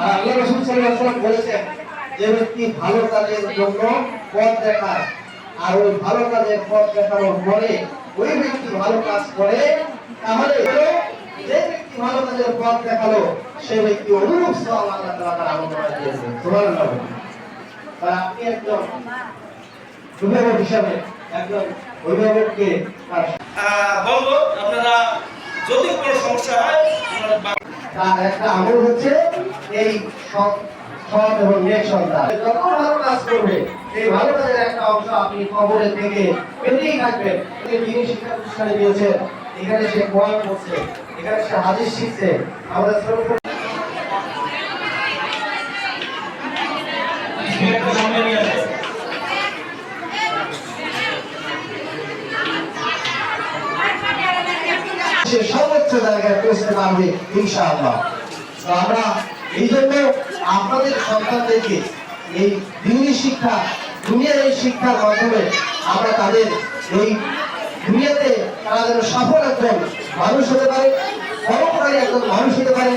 আর আল্লাহ রসুল ওয়াসাল্লাম বলেছেন, যে ব্যক্তি ভালো কাজের জন্য পথ দেখায়, আর ওই ভালো কাজের পথ দেখানোর পরে ওই ব্যক্তি ভালো কাজ করে, তাহলে যে ব্যক্তি ভালো কাজের পথ দেখাল, সে ব্যক্তি অনুরূপ সওয়াব আল্লাহ তাআলা তার আমল দিয়েছে আর আপনি একজন অভিভাবক হিসাবে একজন অভিভাবককে তার বলব, আপনারা যদি কোনো সমস্যা হয় তার একটা আমল হচ্ছে এই সৎ এবং নেক সন্তান। যত ভালো কাজ করবে এই ভালো কাজের একটা অংশ আপনি কবরে থেকে পেতেই থাকবেন। এই শিক্ষা প্রতিষ্ঠানে দিয়েছেন, এখানে সে কোরআন পড়ছে এখানে সে হাদিস শিখছে। আসো। সে জায়গায় পৌঁছতে পারবে ইনশাআল্লাহ। তো আমরা এই জন্য আপনাদের সন্তানদেরকে এই দিনী শিক্ষা, দুনিয়ার এই শিক্ষার মাধ্যমে আমরা তাদের এই দুনিয়াতে তারা যেন সফল একজন মানুষ হতে পারে, পরোপকারী একজন মানুষ হতে পারে,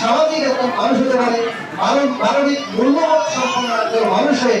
সামাজিক একজন মানুষ হতে পারে, মানব, মানবিক মূল্যবোধ সম্পন্ন একজন মানুষ হয়ে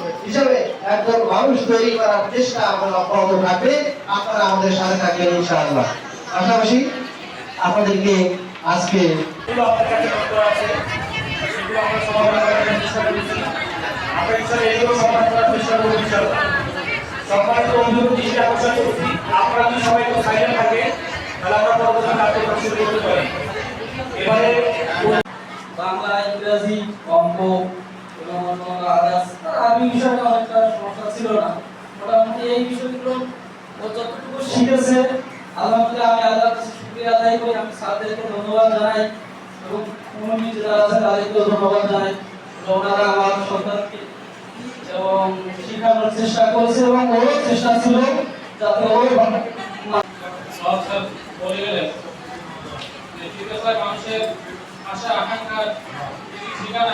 একজন মানুষ তৈরি করার চেষ্টা আমরা অব্যাহত থাকবে আপনারা আমাদের সাথে থাকবেন ইনশাআল্লাহ পাশাপাশি আপনাদেরকে আজকে আপনার। সম্মানিত দৃষ্টি আকর্ষণ করছি, আপনারা যদি সবাই একটু থাকেন, তাহলে আমরা পরবর্তী কার্যক্রম শুরু করতে পারি। এবারে বাংলা ইংরেজি অঙ্ক এবং অন্যান্য বিষয়টা অনেকটা সমস্যা ছিল না। মোটামুটি এই বিষয়গুলো ও যতটুকু শিখেছে, আলহামদুলিল্লাহ আমি আল্লাহর কাছে শুকরিয়া আদায় করি। আমি স্যারদেরকে ধন্যবাদ জানাই এবং কমিটি যারা আছেন তাদেরকেও ধন্যবাদ জানাই। ওনারা আমার সন্তানকে এবং শেখানোর চেষ্টা করেছে এবং চেষ্টা ছিল যাতে গেলেন। মানুষের আশা, আকাঙ্ক্ষার ঠিকানা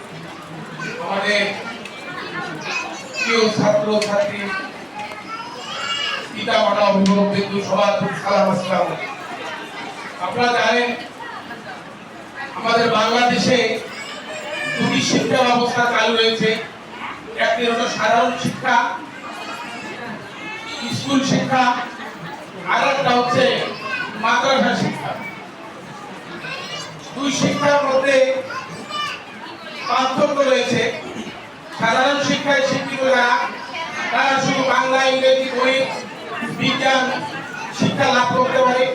আমাদের প্রিয় ছাত্র ছাত্রী পিতা মাতা অভিভাবক বিন্দু সবার সালাম আসসালাম। আপনারা জানেন, আমাদের বাংলাদেশে দুটি শিক্ষা ব্যবস্থা চালু রয়েছে। একটি হলো সাধারণ শিক্ষা, স্কুল শিক্ষা, আর একটা হচ্ছে মাদ্রাসা শিক্ষা। দুই শিক্ষার মধ্যে পার্থক্য রয়েছে। সাধারণ শিক্ষায় শিক্ষিত যারা তারা শুধু বাংলা, ইংরেজি, গণিত, বিজ্ঞান শিক্ষা লাভ করতে পারে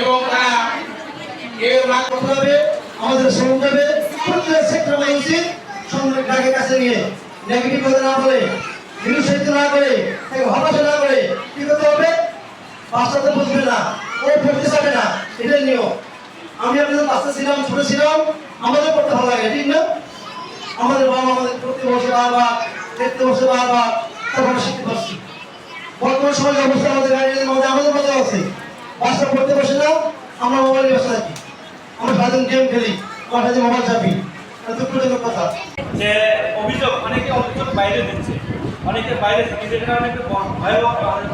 এবং তারা এর লাভ করতে হবে? আমাদের সমাজে প্রত্যেক সেক্টর উচিত সংরক্ষণকে কাছে নিয়ে নেগেটিভ কথা না বলে, নিরুৎসাহিত না করে, তাকে হতাশা না করে কি করতে হবে? বাচ্চাতে বুঝবে না ও পড়তে চাবে না, এটাই নিয়ম। আমি আপনাদের বাচ্চা ছিলাম, ছোট ছিলাম আমাদের পড়তে ভালো লাগে, ঠিক না? আমাদের বাবা আমাদের পড়তে বসে বারবার দেখতে বসে বারবার আমরা শিখতে পারছি বর্তমান সমাজে অবস্থা আমাদের গাড়ির মধ্যে আমাদের মধ্যে আছে। বাচ্চা পড়তে বসে না, আমরা মোবাইলে বসে থাকি। আমরা সারাদিন গেম খেলি, আমার সাথে মোবাইল চাপি। দুঃখজনক কথা। যে অভিযোগ, অনেকে অভিযোগ বাইরে দিচ্ছে। অনেকে বাইরে থেকে যেটা অনেকে ভয়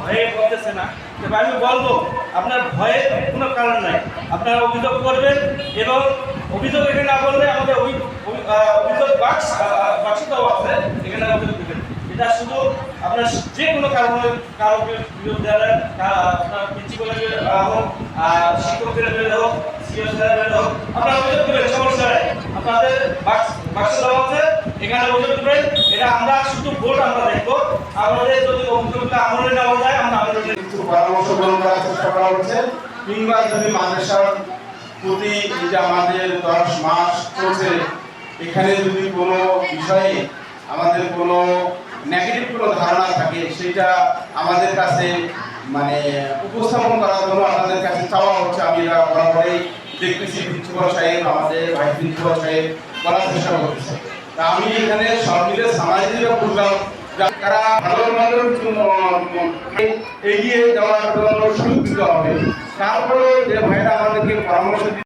ভয়ে করতেছে না। তবে আমি বলব, আপনার ভয়ের কোনো কারণ নাই। আপনারা অভিযোগ করবেন এবং অভিযোগ এখানে না বললে আমাদের আহ, অভিযোগ বাক্স বাক্সটাও আছে। এখানে অভিযোগ। দিবেন এটা শুধু আপনার যে কোনো কারণে কারও বিরুদ্ধে আপনার প্রিন্সিপালের হোক শিক্ষকের বিরুদ্ধে হোক আপনারা আপনাদের বাক্স বাক্স দেওয়া আছে এখানে অভিযোগ করবেন এটা আমরা শুধু ভোট আমরা দেখব। আমাদের যদি অভিযোগটা আমলে নেওয়া যায় আমরা নেব। কিছু পরামর্শ গ্রহণ করার চেষ্টা করা হচ্ছে। কিংবা যদি মাদ্রাসার প্রতি যে আমাদের দশ মাস চলছে এখানে যদি কোনো বিষয়ে আমাদের কোনো নেগেটিভ কোনো ধারণা থাকে, সেটা আমাদের কাছে মানে উপস্থাপন করার জন্য আপনাদের কাছে চাওয়া হচ্ছে। আমি এটা বরাবরই দেখতেছি প্রিন্সিপাল সাহেব, আমাদের ভাইস প্রিন্সিপাল সাহেব বলার চেষ্টা করতেছে। তা আমি এখানে সব মিলে সামাজিক বুঝলাম তারা ভালো ভালো এগিয়ে যাওয়ার জন্য সুযোগ দিতে হবে। তারপরে যে ভাইরা আমাদেরকে পরামর্শ দিচ্ছে